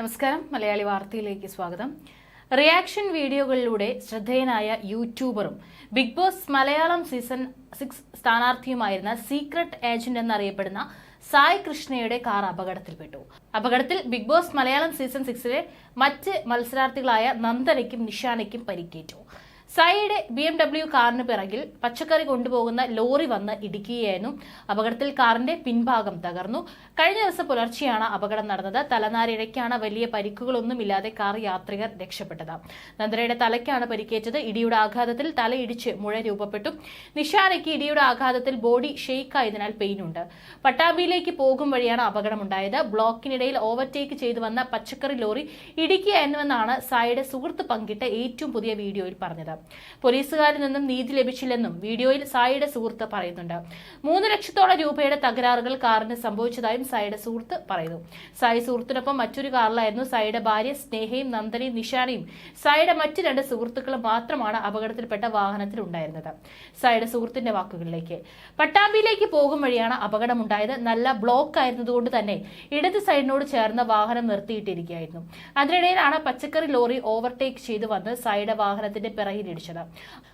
നമസ്കാരം. മലയാളി വാർത്തയിലേക്ക് സ്വാഗതം. റിയാക്ഷൻ വീഡിയോകളിലൂടെ ശ്രദ്ധേയനായ യൂട്യൂബറും big boss Malayalam season six സ്ഥാനാർത്ഥിയുമായിരുന്ന secret agent എന്നറിയപ്പെടുന്ന സായ് കൃഷ്ണയുടെ കാർ അപകടത്തിൽപ്പെട്ടു. അപകടത്തിൽ ബിഗ് ബോസ് മലയാളം സീസൺ സിക്സിലെ മറ്റ് മത്സരാർത്ഥികളായ നന്ദനയ്ക്കും നിഷാനയ്ക്കും പരിക്കേറ്റു. സായിയുടെ ബി എം ഡബ്ല്യു കാറിന് പിറകിൽ പച്ചക്കറി കൊണ്ടുപോകുന്ന ലോറി വന്ന് ഇടിക്കുകയായിരുന്നു. അപകടത്തിൽ കാറിന്റെ പിൻഭാഗം തകർന്നു. കഴിഞ്ഞ ദിവസം പുലർച്ചെയാണ് അപകടം നടന്നത്. തലനാരിഴയ്ക്കാണ് വലിയ പരിക്കുകളൊന്നുമില്ലാതെ കാർ യാത്രികർ രക്ഷപ്പെട്ടത്. നന്ദ്രയുടെ തലയ്ക്കാണ് പരിക്കേറ്റത്. ഇടിയുടെ ആഘാതത്തിൽ തലയിടിച്ച് മുഴ രൂപപ്പെട്ടു. നിഷാനയ്ക്ക് ഇടിയുടെ ആഘാതത്തിൽ ബോഡി ഷെയ്ക്കായതിനാൽ പെയിനുണ്ട്. പട്ടാമ്പിയിലേക്ക് പോകും വഴിയാണ് അപകടമുണ്ടായത്. ബ്ലോക്കിനിടയിൽ ഓവർടേക്ക് ചെയ്തു വന്ന പച്ചക്കറി ലോറി ഇടിക്കുകയായിരുന്നുവെന്നാണ് സായിയുടെ സുഹൃത്ത് പങ്കിട്ട ഏറ്റവും പുതിയ വീഡിയോയിൽ പറഞ്ഞത്. പോലീസുകാരിൽ നിന്നും നീതി ലഭിച്ചില്ലെന്നും വീഡിയോയിൽ സായിയുടെ സുഹൃത്ത് പറയുന്നുണ്ട്. മൂന്ന് ലക്ഷത്തോളം രൂപയുടെ തകരാറുകൾ കാറിന് സംഭവിച്ചതായും സായിയുടെ സുഹൃത്ത് പറയുന്നു. സായി സുഹൃത്തിനൊപ്പം മറ്റൊരു കാറിലായിരുന്നു സായിയുടെ ഭാര്യ സ്നേഹയും നന്ദനയും നിഷാനയും. സായിയുടെ മറ്റു രണ്ട് സുഹൃത്തുക്കളും മാത്രമാണ് അപകടത്തിൽപ്പെട്ട വാഹനത്തിൽ ഉണ്ടായിരുന്നത് സായിയുടെ സുഹൃത്തിന്റെ വാക്കുകളിലേക്ക്. പട്ടാമ്പിയിലേക്ക് പോകും വഴിയാണ് അപകടമുണ്ടായത്. നല്ല ബ്ലോക്ക് ആയിരുന്നതുകൊണ്ട് തന്നെ ഇടത് സൈഡിനോട് ചേർന്ന വാഹനം നിർത്തിയിട്ടിരിക്കുകയായിരുന്നു. അതിനിടയിലാണ് പച്ചക്കറി ലോറി ഓവർടേക്ക് ചെയ്തു വന്ന് സായിയുടെ വാഹനത്തിന്റെ പിറകിൽ ഇടിച്ചത്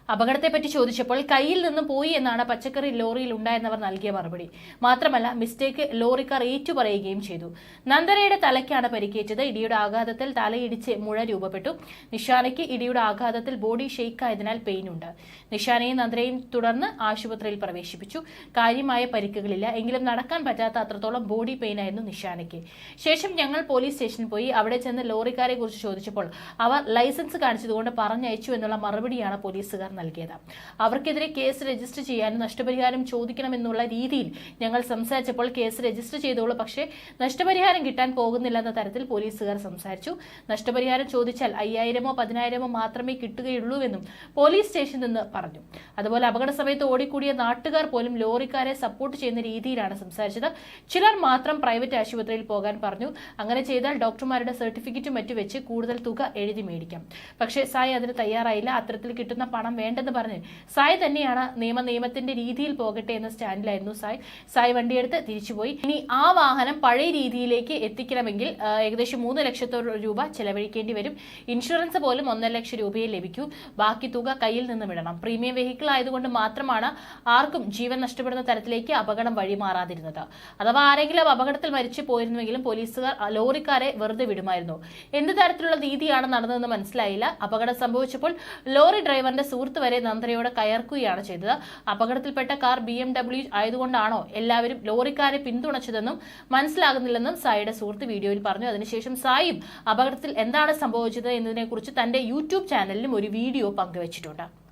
അപകടത്തെപ്പറ്റി ചോദിച്ചപ്പോൾ കയ്യിൽ നിന്നും പോയി എന്നാണ് പച്ചക്കറി ലോറിയിൽ ഉണ്ടായിരുന്നവർ നൽകിയ മറുപടി. മാത്രമല്ല മിസ്റ്റേക്ക് ലോറിക്കാർ ഏറ്റുപറയുകയും ചെയ്തു. നന്ദനയുടെ തലയ്ക്കാണ് പരിക്കേറ്റത്. ഇടിയുടെ ആഘാതത്തിൽ തലയിടിച്ച് മുഴ രൂപപ്പെട്ടു. നിഷാനയ്ക്ക് ഇടിയുടെ ആഘാതത്തിൽ ബോഡി ഷെയ്ക്കായതിനാൽ പെയിനുണ്ട്. നിഷാനയും നന്ദനയും തുടർന്ന് ആശുപത്രിയിൽ പ്രവേശിപ്പിച്ചു. കാര്യമായ പരിക്കുകളില്ല. എങ്കിലും നടക്കാൻ പറ്റാത്ത അത്രത്തോളം ബോഡി പെയിൻ പെയിനായിരുന്നു നിഷാനയ്ക്ക്. ശേഷം ഞങ്ങൾ പോലീസ് സ്റ്റേഷനിൽ പോയി അവിടെ ചെന്ന് ലോറിക്കാരെ കുറിച്ച് ചോദിച്ചപ്പോൾ അവർ ലൈസൻസ് കാണിച്ചതുകൊണ്ട് പറഞ്ഞയച്ചു എന്നുള്ള മറുപടിയാണ് പോലീസുകാർ നൽകിയത്. അവർക്കെതിരെ കേസ് രജിസ്റ്റർ ചെയ്യാനും നഷ്ടപരിഹാരം ചോദിക്കണമെന്നുള്ള രീതിയിൽ ഞങ്ങൾ സംസാരിച്ചപ്പോൾ കേസ് രജിസ്റ്റർ ചെയ്തോളൂ. പക്ഷേ നഷ്ടപരിഹാരം കിട്ടാൻ പോകുന്നില്ലെന്ന തരത്തിൽ പോലീസുകാർ സംസാരിച്ചു. നഷ്ടപരിഹാരം ചോദിച്ചാൽ അയ്യായിരമോ പതിനായിരമോ മാത്രമേ കിട്ടുകയുള്ളൂവെന്നും പോലീസ് സ്റ്റേഷനിൽ നിന്ന് പറഞ്ഞു. അതുപോലെ അപകട സമയത്ത് ഓടിക്കൂടിയ നാട്ടുകാർ പോലും ലോറിക്കാരെ സപ്പോർട്ട് ചെയ്യുന്ന രീതിയിലാണ് സംസാരിച്ചത്. ചിലർ മാത്രം പ്രൈവറ്റ് ആശുപത്രിയിൽ പോകാൻ പറഞ്ഞു. അങ്ങനെ ചെയ്താൽ ഡോക്ടർമാരുടെ സർട്ടിഫിക്കറ്റ് മറ്റു വെച്ച് കൂടുതൽ തുക എഴുതി മേടിക്കാം. പക്ഷേ സായ് അതിന് തയ്യാറായില്ല. അത്തരത്തിൽ കിട്ടുന്ന പണം വേണ്ടെന്ന് പറഞ്ഞ് സായ് തന്നെയാണ് നിയമ നിയമത്തിന്റെ രീതിയിൽ പോകട്ടെ എന്ന സ്റ്റാൻഡിലായിരുന്നു സായ്. സായ് വണ്ടിയെടുത്ത് തിരിച്ചുപോയി ഇനി ആ വാഹനം പഴയ രീതിയിലേക്ക് എത്തിക്കണമെങ്കിൽ ഏകദേശം മൂന്ന് ലക്ഷത്തോളം രൂപ ചെലവഴിക്കേണ്ടി വരും. ഇൻഷുറൻസ് പോലും ഒന്നര ലക്ഷം രൂപയെ ലഭിക്കൂ. ബാക്കി തുക കയ്യിൽ നിന്ന് വിടണം. പ്രീമിയം വെഹിക്കിൾ ആയതുകൊണ്ട് മാത്രമാണ് ആർക്കും ജീവൻ നഷ്ടപ്പെടുന്ന തരത്തിലേക്ക് അപകടം വഴിമാറാതിരുന്നത് അഥവാ ആരെങ്കിലും അപകടത്തിൽ മരിച്ചു പോയിരുന്നുവെങ്കിലും പോലീസുകാർ ലോറിക്കാരെ വെറുതെ വിടുമായിരുന്നു. എന്ത് തരത്തിലുള്ള നീതിയാണ് നടന്നതെന്ന് മനസ്സിലായില്ല. അപകടം സംഭവിച്ചപ്പോൾ ലോറി ഡ്രൈവറിന്റെ സുഹൃത്ത് വരെ നന്ദ്രയോടെ കയർക്കുകയാണ് ചെയ്തത്. അപകടത്തിൽപ്പെട്ട കാർ ബി എം ഡബ്ല്യു ആയതുകൊണ്ടാണോ എല്ലാവരും ലോറിക്കാരെ പിന്തുണച്ചതെന്നും മനസ്സിലാകുന്നില്ലെന്നും സായിയുടെ സുഹൃത്ത് വീഡിയോയിൽ പറഞ്ഞു. അതിനുശേഷം സായിയും അപകടത്തിൽ എന്താണ് സംഭവിച്ചത് എന്നതിനെക്കുറിച്ച് തന്റെ യൂട്യൂബ് ചാനലിലും ഒരു വീഡിയോ പങ്കുവച്ചിട്ടുണ്ട്.